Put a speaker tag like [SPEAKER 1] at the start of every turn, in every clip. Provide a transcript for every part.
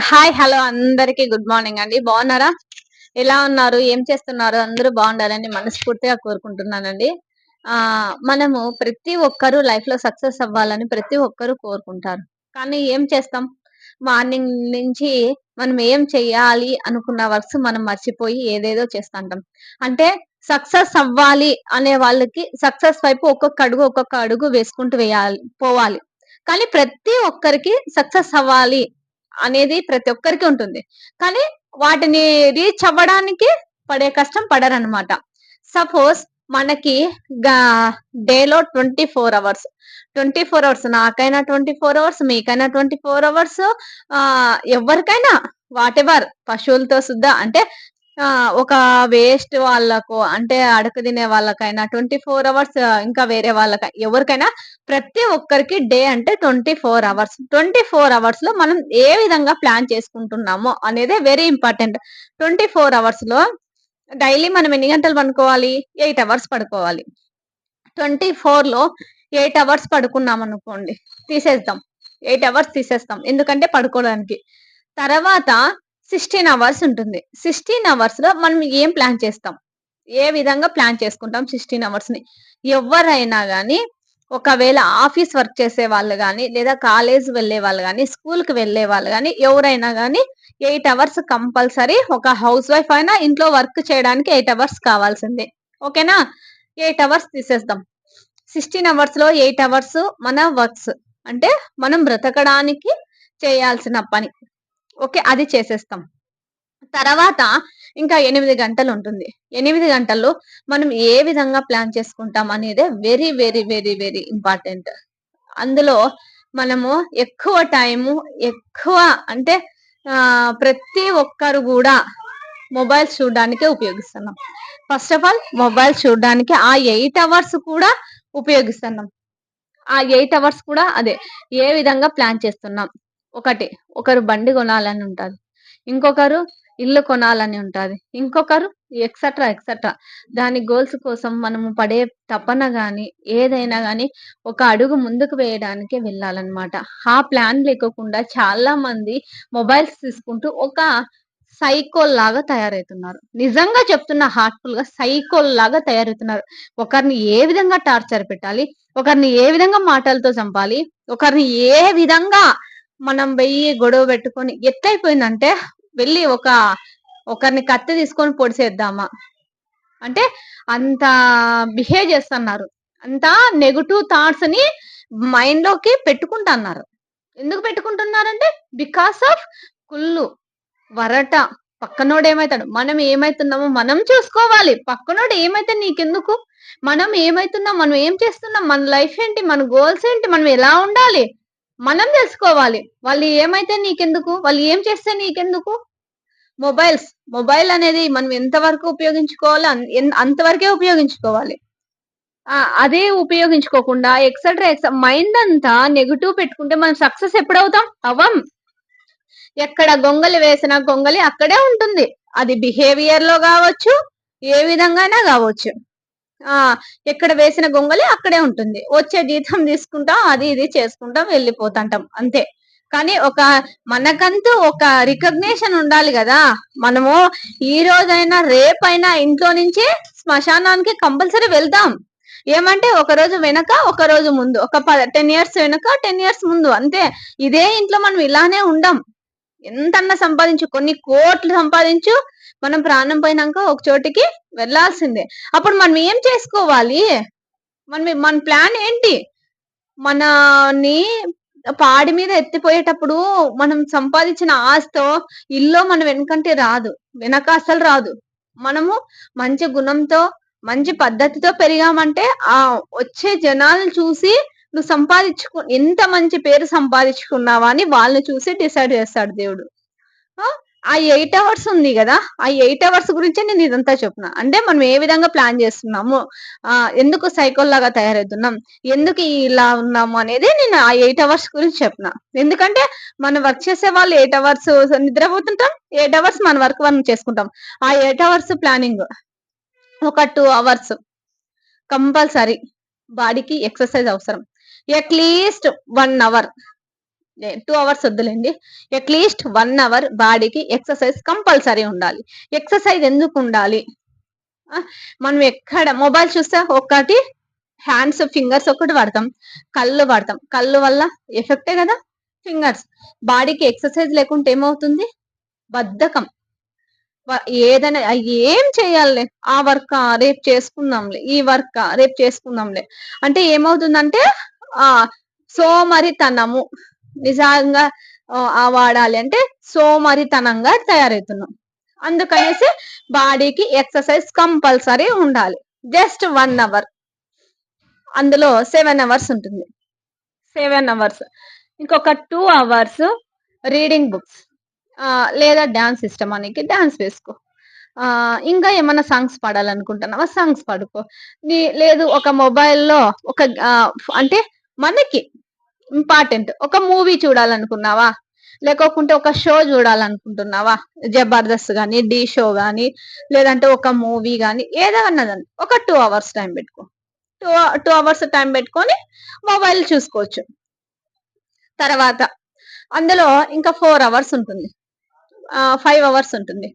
[SPEAKER 1] Hi hello అందరికి good morning అండి. బాగున్నారా? ఎలా ఉన్నారు? ఏం చేస్తున్నారు? అందరూ బాగుండాలని మనస్ఫూర్తిగా కోరుకుంటున్నానండి. ఆ మనము ప్రతి ఒక్కరూ లైఫ్లో సక్సెస్ అవ్వాలని ప్రతి ఒక్కరూ కోరుకుంటారు. కానీ ఏం చేస్తాం? మార్నింగ్ నుంచి మనం ఏం చెయ్యాలి అనుకున్న వర్క్స్ మనం మర్చిపోయి ఏదేదో చేస్తుంటాం. అంటే సక్సెస్ అవ్వాలి అనే వాళ్ళకి సక్సెస్ వైపు ఒక్కొక్క అడుగు ఒక్కొక్క అడుగు వేసుకుంటూ వేయాలి పోవాలి. కానీ ప్రతి ఒక్కరికి సక్సెస్ అవ్వాలి అనేది ప్రతి ఒక్కరికి ఉంటుంది. కానీ వాటిని రీచ్ అవ్వడానికి పడే కష్టం పడరనమాట సపోజ్ మనకి డేలో twenty four hours twenty four hours నాకైనా ట్వంటీ ఫోర్ అవర్స్ మీకైనా ట్వంటీ ఫోర్ అవర్స్ ఆ ఎవరికైనా వాట్ ఎవర్ పశువులతో సుద్దా అంటే ఆ ఒక వేస్ట్ వాళ్ళకు అంటే అడక తినే వాళ్ళకైనా ట్వంటీ ఫోర్ అవర్స్ ఇంకా వేరే వాళ్ళకై ఎవరికైనా ప్రతి ఒక్కరికి డే అంటే twenty four hours. Twenty four అవర్స్లో మనం ఏ విధంగా ప్లాన్ చేసుకుంటున్నామో అనేది వెరీ ఇంపార్టెంట్. ట్వంటీ ఫోర్ అవర్స్లో డైలీ మనం ఎన్ని గంటలు పడుకోవాలి? ఎయిట్ అవర్స్ పడుకోవాలి. ట్వంటీ ఫోర్లో ఎయిట్ అవర్స్ పడుకున్నాం అనుకోండి తీసేద్దాం. ఎయిట్ అవర్స్ తీసేస్తాం ఎందుకంటే పడుకోవడానికి. తర్వాత సిక్స్టీన్ అవర్స్ ఉంటుంది. సిక్స్టీన్ అవర్స్లో మనం ఏం ప్లాన్ చేస్తాం? ఏ విధంగా ప్లాన్ చేసుకుంటాం సిక్స్టీన్ అవర్స్ని? ఎవరైనా కానీ ఒకవేళ ఆఫీస్ వర్క్ చేసే వాళ్ళు కానీ లేదా కాలేజ్ వెళ్ళే వాళ్ళు కానీ స్కూల్కి వెళ్ళే వాళ్ళు కానీ ఎవరైనా కానీ ఎయిట్ అవర్స్ కంపల్సరీ ఒక హౌస్ వైఫ్ అయినా ఇంట్లో వర్క్ చేయడానికి ఎయిట్ అవర్స్ కావాల్సిందే. ఓకేనా? ఎయిట్ అవర్స్ తీసేద్దాం. సిక్స్టీన్ అవర్స్లో ఎయిట్ అవర్స్ మన వర్క్స్ అంటే మనం బ్రతకడానికి చేయాల్సిన పని. ఓకే అది చేసేస్తాం. తర్వాత ఇంకా ఎనిమిది గంటలు ఉంటుంది. ఎనిమిది గంటల్లో మనం ఏ విధంగా ప్లాన్ చేసుకుంటాం అనేది very very very very important. అందులో మనము ఎక్కువ టైము ఎక్కువ అంటే ప్రతి ఒక్కరు కూడా మొబైల్ చూడడానికే ఉపయోగిస్తున్నాం. ఫస్ట్ ఆఫ్ ఆల్ మొబైల్ చూడడానికి ఆ ఎయిట్ అవర్స్ కూడా ఉపయోగిస్తున్నాం. ఆ ఎయిట్ అవర్స్ కూడా అదే ఏ విధంగా ప్లాన్ చేస్తున్నాం. ఒకటే. ఒకరు బండి కొనాలని ఉంటుంది ఇంకొకరు ఇల్లు కొనాలని ఉంటుంది ఇంకొకరు ఎక్సెట్రా ఎక్సెట్రా దాని గోల్స్ కోసం మనము పడే తపన కానీ ఏదైనా కానీ ఒక అడుగు ముందుకు వేయడానికి వెళ్ళాలన్నమాట. ఆ ప్లాన్ లేకోకుండా చాలా మంది మొబైల్స్ తీసుకుంటూ ఒక సైకోల్ లాగా తయారవుతున్నారు నిజంగా చెప్తున్న హార్ట్ఫుల్గా సైకోల్ లాగా తయారవుతున్నారు ఒకరిని ఏ విధంగా టార్చర్ పెట్టాలి? ఒకరిని ఏ విధంగా మాటలతో చంపాలి? ఒకరిని ఏ విధంగా మనం వెయ్యి గొడవ పెట్టుకొని ఎట్లయిపోయిందంటే వెళ్ళి ఒక ఒకరిని కత్తి తీసుకొని పొడిసేద్దామా అంటే అంత బిహేవ్ చేస్తున్నారు. అంత నెగటివ్ థాట్స్ని మైండ్లోకి పెట్టుకుంటున్నారు. ఎందుకు పెట్టుకుంటున్నారంటే బికాస్ ఆఫ్ కుళ్ళు వరట పక్కనోడు ఏమవుతాడు మనం ఏమైతున్నామో మనం చూసుకోవాలి. పక్కనోడు ఏమైతే నీకెందుకు? మనం ఏమైతున్నాం? మనం ఏం చేస్తున్నాం? మన లైఫ్ ఏంటి? మన గోల్స్ ఏంటి? మనం ఎలా ఉండాలి? మనం తెలుసుకోవాలి. వాళ్ళు ఏమైతే నీకెందుకు? వాళ్ళు ఏం చేస్తే నీకెందుకు? మొబైల్స్ మొబైల్ అనేది మనం ఎంతవరకు ఉపయోగించుకోవాలో? అంతవరకే ఉపయోగించుకోవాలి. ఆ అదే ఉపయోగించుకోకుండా ఎక్సెట్రా ఎక్స మైండ్ అంతా నెగిటివ్ పెట్టుకుంటే మనం సక్సెస్ ఎప్పుడవుతాం? అవ్వం. ఎక్కడ గొంగలి వేసిన గొంగలి అక్కడే ఉంటుంది. అది బిహేవియర్లో కావచ్చు ఏ విధంగానే కావచ్చు. ఆ ఎక్కడ వేసిన గొంగలి అక్కడే ఉంటుంది. వచ్చే జీతం తీసుకుంటాం అది ఇది చేసుకుంటాం వెళ్ళిపోతుంటాం. అంతే. కానీ ఒక మనకంటూ ఒక రికగ్నేషన్ ఉండాలి కదా. మనము ఈ రోజైనా రేపైనా ఇంట్లో నుంచి శ్మశానానికి కంపల్సరీ వెళ్దాం. ఏమంటే ఒక రోజు వెనక ఒక రోజు ముందు. ఒక టెన్ ఇయర్స్ వెనక టెన్ ఇయర్స్ ముందు. అంతే. ఇదే ఇంట్లో మనం ఇలానే ఉండం. ఎంతన్నా సంపాదించు. కొన్ని కోట్లు సంపాదించు. మనం ప్రాణం పోయినాక ఒక చోటికి వెళ్ళాల్సిందే. అప్పుడు మనం ఏం చేసుకోవాలి? మన మన ప్లాన్ ఏంటి? మనని పాడి మీద ఎత్తిపోయేటప్పుడు మనం సంపాదించిన ఆస్తో ఇల్లు మన వెనకంటే రాదు. వెనక అసలు రాదు. మనము మంచి గుణంతో మంచి పద్ధతితో పెరిగామంటే ఆ వచ్చే జనాలను చూసి నువ్వు సంపాదించుకు ఎంత మంచి పేరు సంపాదించుకున్నావా అని వాళ్ళని చూసి డిసైడ్ చేస్తాడు దేవుడు. ఆ ఎయిట్ అవర్స్ ఉంది కదా ఆ ఎయిట్ అవర్స్ గురించే నేను ఇదంతా చెప్తున్నా. అంటే మనం ఏ విధంగా ప్లాన్ చేస్తున్నాము ఆ ఎందుకు సైకిల్ లాగా తయారవుతున్నాం ఎందుకు ఇలా ఉన్నాము అనేది నేను ఆ ఎయిట్ అవర్స్ గురించి చెప్పిన ఎందుకంటే మనం వర్క్ చేసే వాళ్ళు ఎయిట్ అవర్స్ నిద్రపోతుంటాం ఎయిట్ అవర్స్ మన వర్క్ మనం చేసుకుంటాం. ఆ ఎయిట్ అవర్స్ ప్లానింగ్ ఒక టూ అవర్స్ కంపల్సరీ బాడీకి ఎక్సర్సైజ్ అవసరం. At least one hour two hours వద్దులేండి. అట్లీస్ట్ వన్ అవర్ బాడీకి ఎక్సర్సైజ్ కంపల్సరీ ఉండాలి. ఎక్సర్సైజ్ ఎందుకు ఉండాలి? మనం ఎక్కడ మొబైల్ చూస్తే ఒకటి హ్యాండ్స్ ఫింగర్స్ ఒకటి వాడతాం. కళ్ళు వాడతాం. కళ్ళు వల్ల ఎఫెక్టే కదా? ఫింగర్స్ బాడీకి ఎక్సర్సైజ్ లేకుంటే ఏమవుతుంది? బద్ధకం. ఏదైనా ఏం చేయాలి ఆ వర్క్ రేపు చేసుకుందాంలే. ఈ వర్క్ రేపు చేసుకుందాంలే. అంటే ఏమవుతుందంటే ఆ సోమరితనము. నిజంగా ఆ, వాడాలి అంటే సోమరితనంగా తయారవుతున్నాం. అందుకనేసి బాడీకి ఎక్సర్సైజ్ కంపల్సరీ ఉండాలి. Just one hour. అందులో సెవెన్ అవర్స్ ఉంటుంది. Seven hours. ఇంకొక టూ అవర్స్ రీడింగ్ బుక్స్. లేదా డ్యాన్స్ ఇష్టం మనకి డ్యాన్స్ వేసుకో. ఇంకా ఏమైనా సాంగ్స్ పాడాలనుకుంటున్నావా? సాంగ్స్ పాడుకో. నీ లేదు ఒక మొబైల్లో ఒక అంటే మనకి ఇంపార్టెంట్. ఒక మూవీ చూడాలనుకున్నావా? లేకోకుంటే ఒక షో చూడాలనుకుంటున్నావా? జబర్దస్త్ కానీ డి షో కానీ లేదంటే ఒక మూవీ కానీ ఏదన్నా ఒక టూ అవర్స్ టైం పెట్టుకో. టూ టూ అవర్స్ టైం పెట్టుకొని మొబైల్ చూసుకోవచ్చు. తర్వాత అందులో ఇంకా ఫోర్ అవర్స్ ఉంటుంది. ఫైవ్ అవర్స్ ఉంటుంది.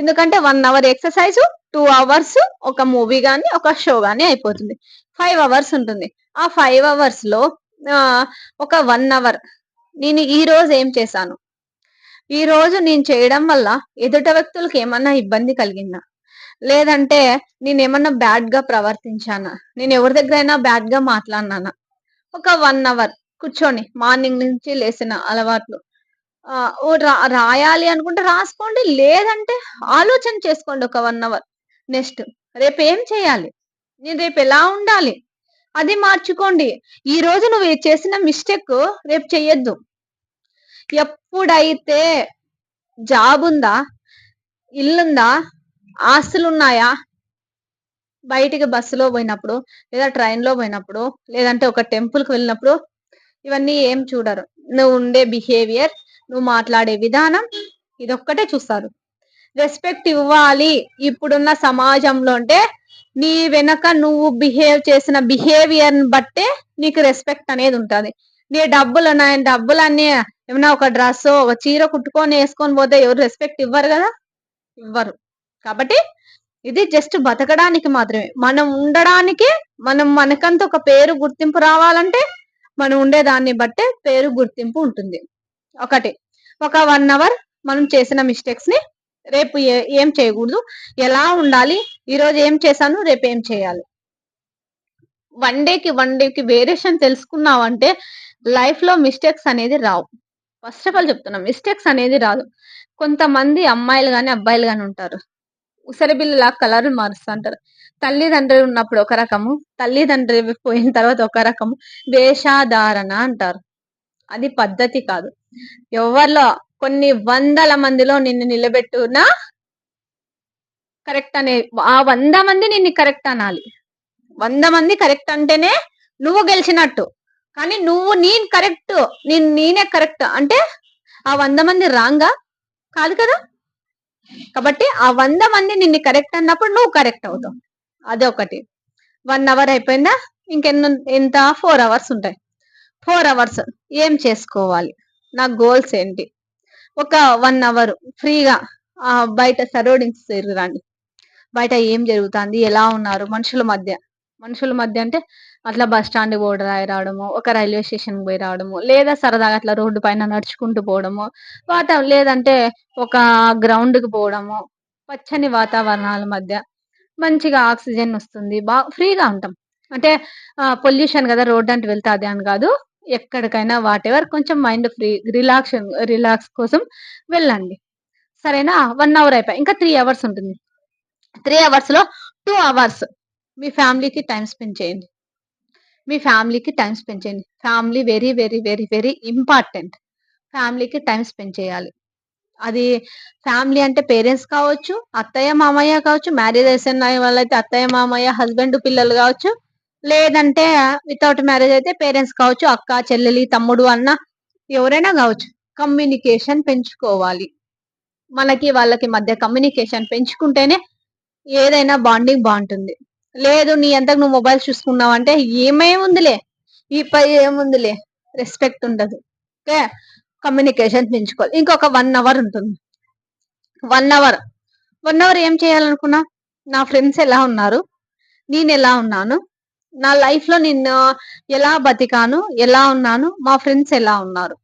[SPEAKER 1] ఎందుకంటే one hour exercise two hours ఒక మూవీ కానీ ఒక షో కానీ అయిపోతుంది. ఫైవ్ అవర్స్ ఉంటుంది. ఆ ఫైవ్ అవర్స్లో ఒక వన్ అవర్. నేను ఈ రోజు ఏం చేశాను? ఈ రోజు నేను చేయడం వల్ల ఎదుట వ్యక్తులకు ఏమన్నా ఇబ్బంది కలిగిందా? లేదంటే నేను ఏమన్నా బ్యాడ్గా ప్రవర్తించానా? నేను ఎవరి దగ్గరైనా బ్యాడ్గా మాట్లాడినానా? ఒక వన్ అవర్. కూర్చొని మార్నింగ్ నుంచి లేసిన అలవాట్లు. ఓ రా- రాయాలి అనుకుంటే రాసుకోండి. లేదంటే ఆలోచన చేసుకోండి ఒక వన్ అవర్. నెక్స్ట్. రేపు ఏం చేయాలి? నేను రేపు ఎలా ఉండాలి? అది మార్చుకోండి. ఈ రోజు నువ్వు చేసిన మిస్టేక్ రేపు చెయ్యొద్దు ఎప్పుడైతే జాబ్ ఉందా ఇల్లుందా ఆస్తులు ఉన్నాయా? బయటికి బస్సులో పోయినప్పుడు లేదా ట్రైన్లో పోయినప్పుడు లేదంటే ఒక టెంపుల్కి వెళ్ళినప్పుడు ఇవన్నీ ఏం చూడరు. నువ్వు ఉండే బిహేవియర్ నువ్వు మాట్లాడే విధానం ఇదొక్కటే చూస్తారు. రెస్పెక్ట్ ఇవ్వాలి. ఇప్పుడున్న సమాజంలో అంటే నీ వెనక నువ్వు బిహేవ్ చేసిన బిహేవియర్ బట్టే నీకు రెస్పెక్ట్ అనేది ఉంటుంది. నీ డబ్బులు ఉన్న డబ్బులు అన్నీ ఏమన్నా ఒక డ్రెస్ ఒక చీర కుట్టుకొని వేసుకొని పోతే ఎవరు రెస్పెక్ట్ ఇవ్వరు కదా? ఇవ్వరు. కాబట్టి ఇది జస్ట్ బతకడానికి మాత్రమే. మనం ఉండడానికి మనం మనకంత ఒక పేరు గుర్తింపు రావాలంటే మనం ఉండేదాన్ని బట్టే పేరు గుర్తింపు ఉంటుంది. ఒకటి ఒక వన్ అవర్ మనం చేసిన మిస్టేక్స్ని రేపు ఏ- ఏం చేయకూడదు. ఎలా ఉండాలి? ఈ రోజు ఏం చేశాను? రేపు ఏం చేయాలి? వన్ డేకి వన్ డేకి వేరియేషన్ తెలుసుకున్నావంటే లైఫ్లో మిస్టేక్స్ అనేది రావు. ఫస్ట్ ఆఫ్ ఆల్ చెప్తున్నా మిస్టేక్స్ అనేది రాదు. కొంతమంది అమ్మాయిలు కానీ అబ్బాయిలు కానీ ఉంటారు. ఉసరబిల్లలా కలర్ మారుస్తుంటారు. తల్లిదండ్రులు ఉన్నప్పుడు ఒక రకము తల్లిదండ్రులు పోయిన తర్వాత ఒక రకము. వేషాధారణ అంటారు. అది పద్ధతి కాదు. ఎవరిలో కొన్ని వందల మందిలో నిన్ను నిలబెట్టున్నా కరెక్ట్ అనే ఆ వంద మంది నిన్ను కరెక్ట్ అనాలి. వంద మంది కరెక్ట్ అంటేనే నువ్వు గెలిచినట్టు. కానీ నువ్వు నేను కరెక్ట్ నేను నేనే కరెక్ట్ అంటే ఆ వంద మంది రాంగా? కాదు కదా? కాబట్టి ఆ వంద మంది నిన్ను కరెక్ట్ అన్నప్పుడు నువ్వు కరెక్ట్ అవుతావు. అదే ఒకటి. వన్ అవర్ అయిపోయిందా? ఇంకెన్ని ఎంత? ఫోర్ అవర్స్ ఉంటాయి. ఫోర్ అవర్స్ ఏం చేసుకోవాలి? నా గోల్స్ ఏంటి? ఒక వన్ అవర్ ఫ్రీగా ఆ బయట సరౌండింగ్స్ తిరగండి బయట ఏం జరుగుతుంది ఎలా ఉన్నారు? మనుషుల మధ్య మనుషుల మధ్య అంటే అట్లా బస్ స్టాండ్ పోయి రాయి రావడము ఒక రైల్వే స్టేషన్ పోయి రావడము లేదా సరదాగా అట్లా రోడ్డు పైన నడుచుకుంటూ పోవడము వాత లేదంటే ఒక గ్రౌండ్కి పోవడము పచ్చని వాతావరణాల మధ్య మంచిగా ఆక్సిజన్ వస్తుంది బాగా ఫ్రీగా ఉంటాం. అంటే పొల్యూషన్ కదా రోడ్ అంటే వెళ్తే అదే అని కాదు ఎక్కడికైనా వాట్ ఎవర్ కొంచెం మైండ్ ఫ్రీ రిలాక్స్ రిలాక్స్ కోసం వెళ్ళండి. సరేనా? వన్ అవర్ అయిపోయి ఇంకా త్రీ అవర్స్ ఉంటుంది. త్రీ అవర్స్లో టూ అవర్స్ మీ ఫ్యామిలీకి టైం స్పెండ్ చేయండి. మీ ఫ్యామిలీకి టైం స్పెండ్ చేయండి. Family very very very very important ఫ్యామిలీకి టైం స్పెండ్ చేయాలి. అది ఫ్యామిలీ అంటే పేరెంట్స్ కావచ్చు అత్తయ్య మామయ్య కావచ్చు మ్యారేజ్ అయిన వాళ్ళైతే అత్తయ్య మామయ్య హస్బెండ్ పిల్లలు కావచ్చు లేదంటే వితౌట్ మ్యారేజ్ అయితే పేరెంట్స్ కావచ్చు అక్క చెల్లెలి తమ్ముడు అన్న ఎవరైనా కావచ్చు. కమ్యూనికేషన్ పెంచుకోవాలి. మనకి వాళ్ళకి మధ్య కమ్యూనికేషన్ పెంచుకుంటేనే ఏదైనా బాండింగ్ బాగుంటుంది. లేదు నీ అంతకు నువ్వు మొబైల్ చూసుకున్నావు అంటే ఏమేముందిలే? ఈ పై ఏముందిలే? రెస్పెక్ట్ ఉండదు. ఓకే? కమ్యూనికేషన్ పెంచుకోవాలి. ఇంకొక వన్ అవర్ ఉంటుంది. వన్ అవర్ వన్ అవర్ ఏం చేయాలనుకున్నా? నా ఫ్రెండ్స్ ఎలా ఉన్నారు? నేను ఎలా ఉన్నాను? నా లైఫ్లో నిన్ను ఎలా బతికాను? ఎలా ఉన్నాను? మా ఫ్రెండ్స్ ఎలా ఉన్నారు?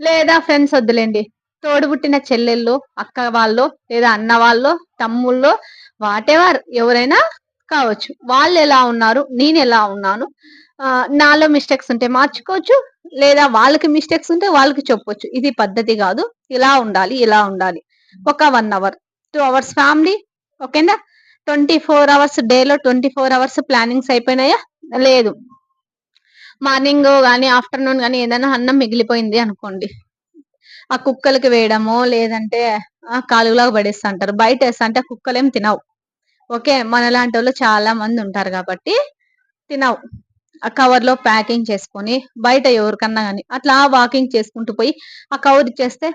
[SPEAKER 1] లేదా ఫ్రెండ్స్ వద్దులేండి. తోడుబుట్టిన చెల్లెళ్ళు అక్క వాళ్ళు లేదా అన్న వాళ్ళు తమ్ముళ్ళు వాటెవర్ ఎవరైనా కావచ్చు. వాళ్ళు ఎలా ఉన్నారు? నేను ఎలా ఉన్నాను? నాలో మిస్టేక్స్ ఉంటే మార్చుకోవచ్చు లేదా వాళ్ళకి మిస్టేక్స్ ఉంటే వాళ్ళకి చెప్పొచ్చు. ఇది పద్ధతి కాదు. ఇలా ఉండాలి ఇలా ఉండాలి. ఒక one hour two hours family ఓకేనా? ట్వంటీ ఫోర్ అవర్స్ డేలో ట్వంటీ ఫోర్ అవర్స్ ప్లానింగ్స్ అయిపోయినాయా? లేదు. మార్నింగ్ కానీ ఆఫ్టర్నూన్ కానీ ఏదైనా అన్నం మిగిలిపోయింది అనుకోండి. ఆ కుక్కలకి వేయడమో లేదంటే ఆ కాలువలో పడేస్తా అంటారు. బయట వేస్తా అంటే ఆ కుక్కలేం తినవు. ఓకే మన లాంటి వాళ్ళు చాలా మంది ఉంటారు కాబట్టి తినవు. ఆ కవర్లో ప్యాకింగ్ చేసుకొని బయట ఎవరికన్నా కానీ అట్లా వాకింగ్ చేసుకుంటూ పోయి ఆ కవర్ ఇచ్చేస్తే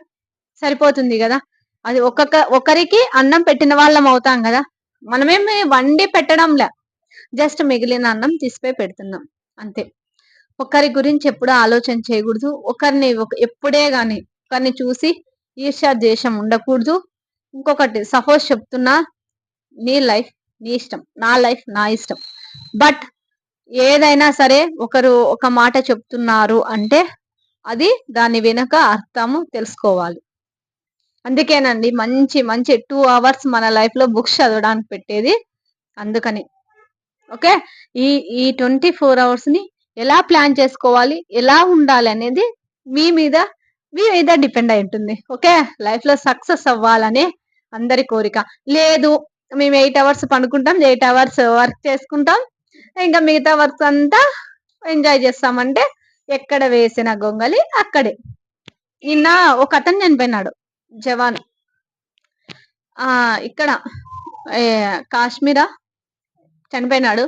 [SPEAKER 1] సరిపోతుంది కదా. అది ఒక్కొక్క ఒకరికి అన్నం పెట్టిన వాళ్ళం అవుతాం కదా. మనమేమి వండి పెట్టడంలే. జస్ట్ మిగిలిన అన్నం తీసిపోయి పెడుతున్నాం. అంతే. ఒకరి గురించి ఎప్పుడు ఆలోచన చేయకూడదు. ఒకరిని ఒక ఎప్పుడే గాని ఒకరిని చూసి ఈర్ష్యా దేశం ఉండకూడదు. ఇంకొకటి సపోజ్ చెప్తున్నా నీ లైఫ్ నీ ఇష్టం నా లైఫ్ నా ఇష్టం. బట్ ఏదైనా సరే ఒకరు ఒక మాట చెప్తున్నారు అంటే అది దాని వెనుక అర్థము తెలుసుకోవాలి. అందుకేనండి మంచి మంచి టూ అవర్స్ మన లైఫ్లో బుక్స్ చదవడానికి పెట్టేది అందుకని. ఓకే? ఈ ఈ ట్వంటీ ఫోర్ అవర్స్ని ఎలా ప్లాన్ చేసుకోవాలి ఎలా ఉండాలి అనేది మీ మీద మీ మీద డిపెండ్ అయి ఉంటుంది. ఓకే? లైఫ్లో సక్సెస్ అవ్వాలని అందరి కోరిక. లేదు మేము ఎయిట్ అవర్స్ పనుకుంటాం ఎయిట్ అవర్స్ వర్క్ చేసుకుంటాం ఇంకా మిగతా వర్క్ అంతా ఎంజాయ్ చేస్తామంటే ఎక్కడ వేసిన గొంగలి అక్కడే. నిన్న ఒక అతను చనిపోయినాడు జవాన్. ఆ ఇక్కడ కాశ్మీర కాశ్మీరా చనిపోయినాడు.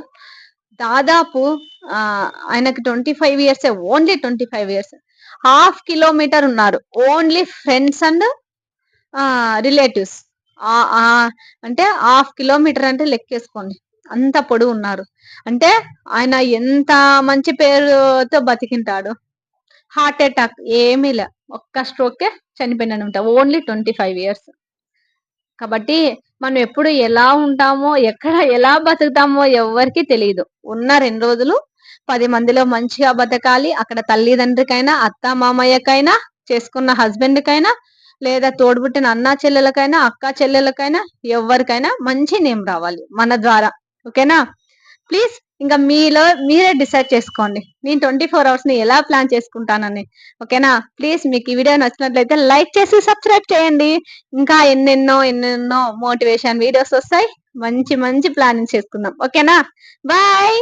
[SPEAKER 1] దాదాపు ఆ ఆయనకి twenty five years only twenty five years half kilometre ఉన్నారు. ఓన్లీ ఫ్రెండ్స్ అండ్ రిలేటివ్స్ అంటే హాఫ్ కిలోమీటర్ అంటే లెక్కేసుకోండి. అంత పొడుగు ఉన్నారు. అంటే ఆయన ఎంత మంచి పేరుతో బతికింటాడు. హార్ట్ అటాక్ ఏమీ లే. ఒక్క స్ట్రోకే చనిపోయినాడు ఉంటా ఓన్లీ ట్వంటీ ఫైవ్ ఇయర్స్ కాబట్టి మనం ఎప్పుడు ఎలా ఉంటామో ఎక్కడ ఎలా బతుకుతామో ఎవరికి తెలియదు ఉన్న రెండు రోజులు పది మందిలో మంచిగా బతకాలి. అక్కడ తల్లిదండ్రికైనా అత్త మామయ్యకైనా చేసుకున్న హస్బెండ్ కైనా లేదా తోడుబుట్టిన అన్న చెల్లెలకైనా అక్క చెల్లెలకైనా ఎవరికైనా మంచి నేమ్ రావాలి మన ద్వారా. ఓకేనా? ప్లీజ్ ఇంకా మీలో మీరే డిసైడ్ చేసుకోండి. నేను ట్వంటీ ఫోర్ అవర్స్ని ఎలా ప్లాన్ చేసుకుంటానని. ఓకేనా? ప్లీజ్ మీకు ఈ వీడియో నచ్చినట్లయితే లైక్ చేసి సబ్స్క్రైబ్ చేయండి. ఇంకా ఎన్నెన్నో ఎన్నెన్నో మోటివేషన్ వీడియోస్ వస్తాయి. మంచి మంచి ప్లానింగ్ చేసుకుందాం. ఓకేనా? బాయ్!